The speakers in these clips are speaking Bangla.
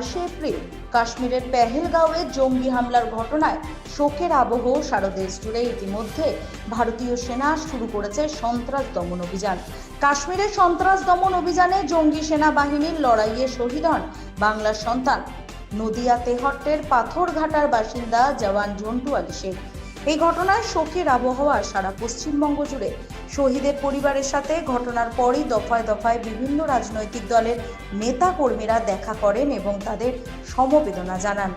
বাইশে এপ্রিল, কাশ্মীরের পেহেলগাঁওয়ে জঙ্গি হামলার ঘটনায় শোকের আবহ সারা দেশ জুড়ে ইতিমধ্যে ভারতীয় সেনা শুরু করেছে সন্ত্রাস দমন অভিযান। কাশ্মীরে সন্ত্রাস দমন অভিযানে জঙ্গি সেনাবাহিনীর লড়াইয়ে শহীদ হন বাংলার সন্তান। নদিয়া তেহট্টের পাথরঘাটার বাসিন্দা জওয়ান ঝন্টু আলী শেখ। এই ঘটনায় শোকের আবহাওয়া সারা পশ্চিমবঙ্গ জুড়ে। শহীদের পরিবারের সাথে ঘটনার পরই দফায় দফায় বিভিন্ন রাজনৈতিক দলের নেতা কর্মীরা দেখা করেন এবং তাদের সমবেদনা জানান।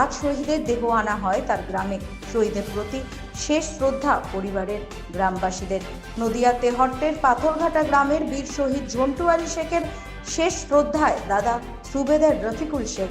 আজ শহীদের দেহ আনা হয় তার গ্রামে। শহীদের প্রতি শেষ শ্রদ্ধা পরিবারের গ্রামবাসীদের। নদিয়া তেহট্টের পাথরঘাটা গ্রামের বীর শহীদ ঝন্টু আলী শেখের শেষ শ্রদ্ধায় দাদা সুবেদার রফিকুল শেখ।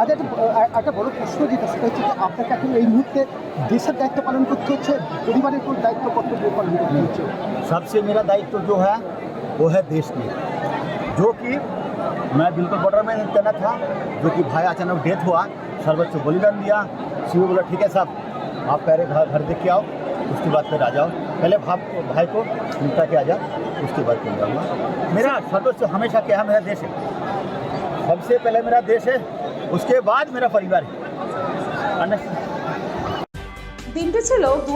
আজ একটা আ- একটা বড় প্রশ্ন যেটা সেটা হচ্ছে যে আপনাকে এখন এই মুহূর্তে দেশের দায়িত্ব পালন করতে হচ্ছে পরিবারের কোন দায়িত্ব কর্তব্য পালন করতে হচ্ছে सबसे मेरा दायित्व जो है वो है देश की जो कि मैं बिल्कुल बॉर्डर में तैनात था जो कि भाई अचानक डेथ हुआ सर्वोच्च बलिदान दिया सी बोला ठीक है साहब आप पहले घर घर देख के आओ उसके बाद फिर आ जाओ पहले भाप भाई को निपटा के आ जाओ उसके बाद फिर जाऊँगा मेरा सर्वोच्च हमेशा क्या है मेरा देश है सबसे पहले मेरा देश है उसके बाद मेरा परिवार है Understand? দিনটি ছিল দু